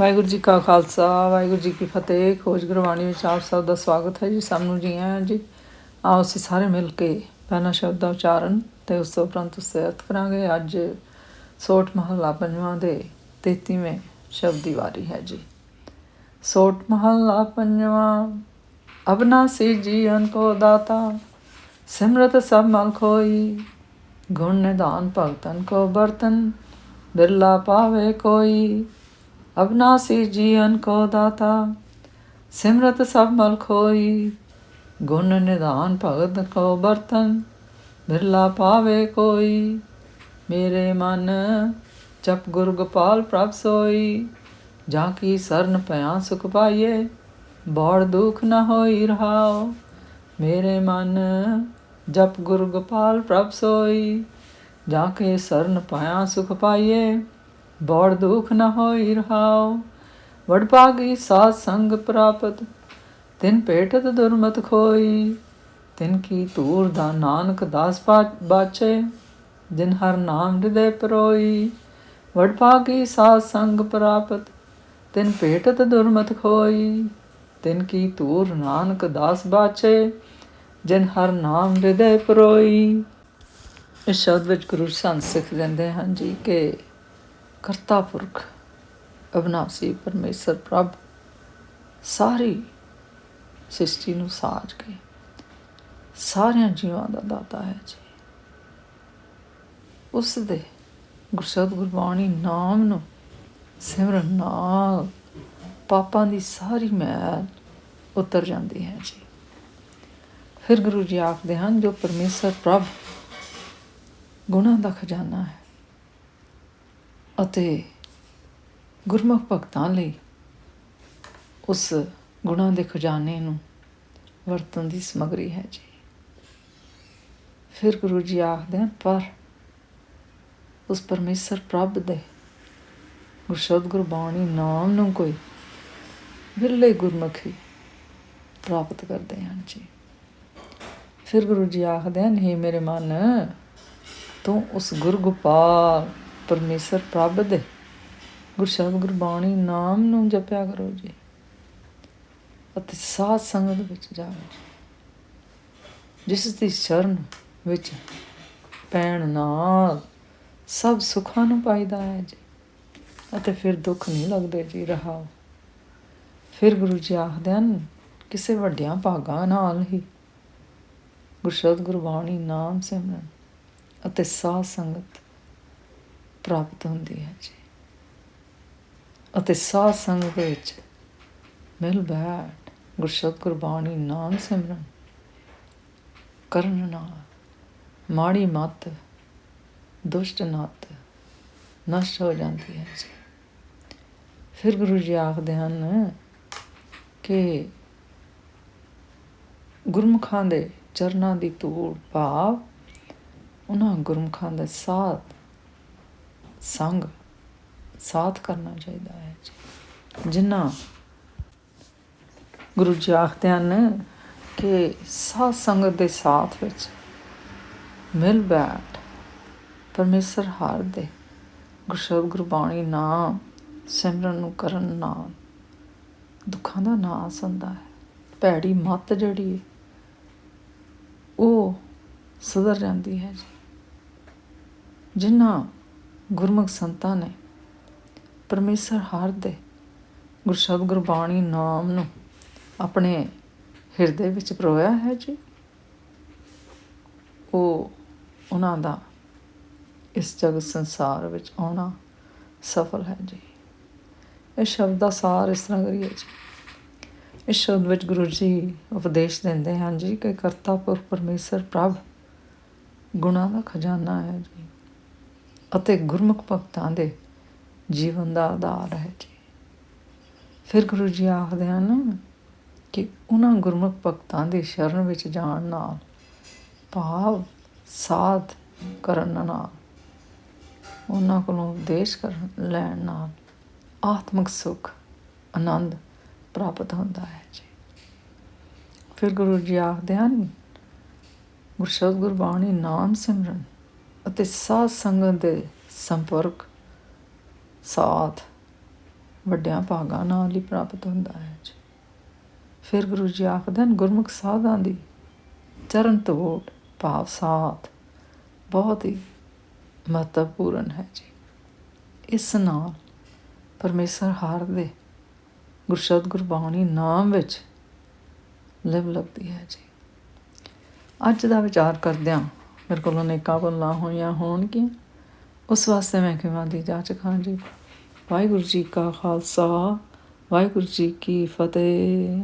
ਵਾਹਿਗੁਰੂ ਜੀ ਕਾ ਖਾਲਸਾ, ਵਾਹਿਗੁਰੂ ਜੀ ਕੀ ਫਤਿਹ। ਖੋਜ ਗੁਰਬਾਣੀ ਵਿੱਚ ਆਪ ਸਭ ਦਾ ਸਵਾਗਤ ਹੈ ਜੀ, ਸਭ ਨੂੰ ਜੀ ਆਇਆਂ ਜੀ। ਆਓ ਅਸੀਂ ਸਾਰੇ ਮਿਲ ਕੇ ਪਹਿਲਾ ਸ਼ਬਦ ਦਾ ਉਚਾਰਨ ਤੇ ਉਸ ਤੋਂ ਉਪਰੰਤ ਉਸ ਕਰਾਂਗੇ। ਅੱਜ ਸੋਟ ਮਹੱਲਾ ਪੰਜਵਾਂ ਦੇ 33ਵੇਂ ਸ਼ਬਦ ਦੀ ਵਾਰੀ ਹੈ ਜੀ। ਸੋਟ ਮਹੱਲਾ ਪੰਜਵਾਂ ਅਬਨਾਸੀ ਜੀਵਨ ਕੋ ਦਾਤਾ, ਸਿਮਰਤ ਸਭ ਮਨ ਖੋਈ। ਗੁਣ ਨਿਦਾਨ ਭਗਤਨ ਕੋ ਬਰਤਨ, ਬਿਰਲਾ ਪਾਵੇ ਕੋਈ। ਅਬਨਾਸੀ ਜੀਵਨ ਕੋ ਦਾਤਾ, ਸਿਮਰਤ ਸਭ ਮਲ ਖੋਈ, ਗੁਣ ਨਿਧਾਨ ਭਗਤ ਕੋ ਬਰਤਨ, ਬਿਰਲਾ ਪਾਵੇ ਕੋਈ, ਮੇਰੇ ਮਨ ਜਪ ਗੁਰ ਗੋਪਾਲ ਪ੍ਰਭ ਸੋਈ, ਜਾਂ ਕੀ ਸਰਨ ਪਿਆ ਸੁਖ ਪਾਈਏ, ਬੋੜ ਦੁਖ ਨ ਹੋਈ ਰਹਾਓ ਮੇਰੇ ਮਨ ਜਪ ਗੁਰ ਗੋਪਾਲ ਪ੍ਰਭ ਸੋਈ, ਜਾਂ ਕੇ ਸਰਨ ਪਾਇਆ ਸੁਖ ਪਾਈਏ ਬੋੜ ਦੁਖ ਨ ਹੋਈ ਰਹਾਓ ਵਡਭਾਗੀ ਸਾਧ ਸੰਗ ਪ੍ਰਾਪਤ, ਤਿਨ ਪੇਟਤ ਦੁਰਮਤ ਖੋਈ। ਤਿਨ ਕੀ ਧੂਰ ਦਾ ਨਾਨਕ ਦਾਸ ਪਾ- ਬਾਚੇ, ਜਿਨ ਹਰ ਨਾਮ ਹਿਰਦੇ ਪਰੋਈ। ਵਡਭਾਗੀ ਸਾਧ ਸੰਗ ਪ੍ਰਾਪਤ, ਤਿਨ ਪੇਟਤ ਦੁਰਮਤ ਖੋਈ। ਤਿਨ ਕੀ ਤੂਰ ਨਾਨਕ ਦਾਸ ਬਾਚੇ, ਜਿਨ ਹਰ ਨਾਮ ਹਿਰਦੇ ਪਰੋਈ। ਇਸ ਸ਼ਬਦ ਵਿੱਚ ਗੁਰੂ ਸੰਤ ਸਿੱਖ ਦਿੰਦੇ ਹਨ ਜੀ ਕਿ ਕਰਤਾ ਪੁਰਖ ਅਬਨਾਸੀ ਪਰਮੇਸ਼ਰ ਪ੍ਰਭ ਸਾਰੀ ਸ੍ਰਿਸ਼ਟੀ ਨੂੰ ਸਾਜ ਕੇ ਸਾਰਿਆਂ ਜੀਵਾਂ ਦਾ ਦਾਤਾ ਹੈ ਜੀ। ਉਸ ਦੇ ਗੁਰਸ਼ਬਦ ਗੁਰਬਾਣੀ ਨਾਮ ਨੂੰ ਸਿਮਰਨ ਨਾਲ ਪਾਪਾਂ ਦੀ ਸਾਰੀ ਮੈਲ ਉਤਰ ਜਾਂਦੀ ਹੈ ਜੀ। ਫਿਰ ਗੁਰੂ ਜੀ ਆਖਦੇ ਹਨ, ਜੋ ਪਰਮੇਸ਼ਰ ਪ੍ਰਭ ਗੁਣਾਂ ਦਾ ਖਜ਼ਾਨਾ ਹੈ ਅਤੇ ਗੁਰਮੁਖ ਭਗਤਾਂ ਲਈ ਉਸ ਗੁਣਾਂ ਦੇ ਖਜ਼ਾਨੇ ਨੂੰ ਵਰਤਣ ਦੀ ਸਮਗਰੀ ਹੈ ਜੀ। ਫਿਰ ਗੁਰੂ ਜੀ ਆਖਦੇ ਹਨ, ਪਰ ਉਸ ਪਰਮੇਸ਼ਰ ਪ੍ਰਭ ਦੇ ਗੁਰਸ਼ਬਦ ਗੁਰਬਾਣੀ ਨਾਮ ਨੂੰ ਕੋਈ ਵਿਰਲੇ ਗੁਰਮੁਖੀ ਪ੍ਰਾਪਤ ਕਰਦੇ ਹਨ ਜੀ। ਫਿਰ ਗੁਰੂ ਜੀ ਆਖਦੇ ਹਨ हे ਮੇਰੇ ਮਨ, ਤੂੰ ਉਸ ਗੁਰਗੋਪਾਲ ਪਰਮੇਸ਼ਰ ਪ੍ਰਭ ਦੇ। ਗੁਰਸ਼ਬਦ ਗੁਰਬਾਣੀ ਨਾਮ ਨੂੰ ਜਪਿਆ ਕਰੋ ਜੀ। ਅਤੇ ਸਾਧ ਸੰਗਤ ਵਿੱਚ ਜਾਓ ਜੀ ਜਿਸ ਦੀ ਸ਼ਰਨ ਵਿੱਚ ਪੈਣ ਨਾਲ ਸਭ ਸੁੱਖਾਂ ਨੂੰ ਪਾਈਦਾ ਹੈ ਜੀ। ਅਤੇ ਫਿਰ ਦੁੱਖ ਨਹੀਂ ਲੱਗਦੇ ਜੀ, ਰਹਾਓ। ਫਿਰ ਗੁਰੂ ਜੀ ਆਖਦੇ ਹਨ, ਕਿਸੇ ਵੱਡਿਆਂ ਭਾਗਾਂ ਨਾਲ ਹੀ ਗੁਰਸ਼ਬਦ ਗੁਰਬਾਣੀ ਨਾਮ ਸਿਮਰਨ ਅਤੇ ਸਾਧ ਸੰਗਤ ਪ੍ਰਾਪਤ ਹੁੰਦੀ ਹੈ ਜੀ। ਅਤੇ ਸਾਧ ਸੰਗਤ ਵਿੱਚ ਮਿਲ ਬੈਠ ਗੁਰਸ਼ਬਦ ਗੁਰਬਾਣੀ ਨਾਮ ਸਿਮਰਨ ਕਰਨ ਨਾਲ ਮਾੜੀ ਮਤ, ਦੁਸ਼ਟ ਨਤ ਨਸ਼ਟ ਹੋ ਜਾਂਦੀ ਹੈ ਜੀ। ਫਿਰ ਗੁਰੂ ਜੀ ਆਖਦੇ ਹਨ ਕਿ ਗੁਰਮੁਖਾਂ ਦੇ ਚਰਨਾਂ ਦੀ ਧੂੜ ਭਾਵ ਉਹਨਾਂ ਗੁਰਮੁਖਾਂ ਦੇ ਸਾਥ ਸੰਗ ਸਾਥ ਕਰਨਾ ਚਾਹੀਦਾ ਹੈ ਜੀ। ਜਿਨ੍ਹਾਂ ਗੁਰੂ ਜੀ ਆਖਦੇ ਹਨ ਕਿ ਸਾਧ ਸੰਗਤ ਦੇ ਸਾਥ ਵਿੱਚ ਮਿਲ ਬੈਠ, ਪਰਮੇਸ਼ਰ ਹਰ ਦੇ ਗੁਰਸ਼ਬਦ ਗੁਰਬਾਣੀ ਨਾਮ, ਸਿਮਰਨ ਨੂੰ ਕਰਨ ਨਾਲ ਦੁੱਖਾਂ ਦਾ ਨਾਸ ਹੁੰਦਾ ਹੈ। ਭੈੜੀ ਮੱਤ ਜਿਹੜੀ ਉਹ ਸੁਧਰ ਜਾਂਦੀ ਹੈ ਜੀ। ਜਿਨ੍ਹਾਂ ਗੁਰਮੁਖ ਸੰਤਾਂ ਨੇ ਪਰਮੇਸ਼ਰ ਹਰ ਦੇ ਗੁਰਸ਼ਬਦ ਗੁਰਬਾਣੀ ਨਾਮ ਨੂੰ ਆਪਣੇ ਹਿਰਦੇ ਵਿੱਚ ਪਰੋਇਆ ਹੈ ਜੀ। ਉਹ ਉਹਨਾਂ ਦਾ ਇਸ ਜਗਤ ਸੰਸਾਰ ਵਿੱਚ ਆਉਣਾ ਸਫਲ ਹੈ ਜੀ। ਇਸ ਸ਼ਬਦ ਦਾ ਸਾਰ ਇਸ ਤਰ੍ਹਾਂ ਕਰੀਏ ਜੀ। ਇਸ ਸ਼ਬਦ ਵਿੱਚ ਗੁਰੂ ਜੀ ਉਪਦੇਸ਼ ਦਿੰਦੇ ਹਨ ਜੀ ਕਿ ਕਰਤਾ ਪੁਰਖ ਪਰਮੇਸ਼ਰ ਪ੍ਰਭ ਗੁਣਾਂ ਦਾ ਖਜ਼ਾਨਾ ਹੈ ਜੀ। ਅਤੇ ਗੁਰਮੁਖ ਭਗਤਾਂ ਦੇ ਜੀਵਨ ਦਾ ਆਧਾਰ ਹੈ ਜੀ। ਫਿਰ ਗੁਰੂ ਜੀ ਆਖਦੇ ਹਨ ਕਿ ਉਹਨਾਂ ਗੁਰਮੁਖ ਭਗਤਾਂ ਦੀ ਸ਼ਰਨ ਵਿੱਚ ਜਾਣ ਨਾਲ, ਭਾਵ ਸਾਧ ਕਰਨ ਨਾਲ, ਉਹਨਾਂ ਕੋਲੋਂ ਉਪਦੇਸ਼ ਕਰਨ, ਲੈਣ ਨਾਲ ਆਤਮਿਕ ਸੁਖ, ਆਨੰਦ ਪ੍ਰਾਪਤ ਹੁੰਦਾ ਹੈ ਜੀ। ਫਿਰ ਗੁਰੂ ਜੀ ਆਖਦੇ ਹਨ ਗੁਰਸ਼ਬਦ ਗੁਰਬਾਣੀ ਨਾਮ ਸਿਮਰਨ ਅਤੇ ਸਾਧ ਸੰਗਤ ਦੇ ਸੰਪਰਕ ਸਾਥ ਵੱਡਿਆਂ ਭਾਗਾਂ ਨਾਲ ਹੀ ਪ੍ਰਾਪਤ ਹੁੰਦਾ ਹੈ ਜੀ। ਫਿਰ ਗੁਰੂ ਜੀ ਆਖਦੇ ਹਨ, ਗੁਰਮੁਖ ਸਾਧਾਂ ਦੀ ਚਰਨ ਤੋੜ, ਭਾਵ ਸਾਥ ਬਹੁਤ ਹੀ ਮਹੱਤਵਪੂਰਨ ਹੈ ਜੀ। ਇਸ ਨਾਲ ਪਰਮੇਸ਼ਰ ਹਾਰ ਦੇ ਗੁਰਸ਼ਬਦ ਗੁਰਬਾਣੀ ਨਾਮ ਵਿੱਚ ਲਿਵ ਲੱਗਦੀ ਹੈ ਜੀ। ਅੱਜ ਦਾ ਵਿਚਾਰ ਕਰਦਿਆਂ ਮੇਰੇ ਕੋਲੋਂ ਅਨੇਕਾਂ ਭੁੱਲਾਂ ਹੋਈਆਂ ਹੋਣਗੀਆਂ। ਉਸ ਵਾਸਤੇ ਮੈਂ ਕਿਵੇਂ ਦੀ ਜਾਂਚ ਖਾਂ ਜੀ। ਵਾਹਿਗੁਰੂ ਜੀ ਕਾ ਖਾਲਸਾ, ਵਾਹਿਗੁਰੂ ਜੀ ਕੀ ਫਤਿਹ।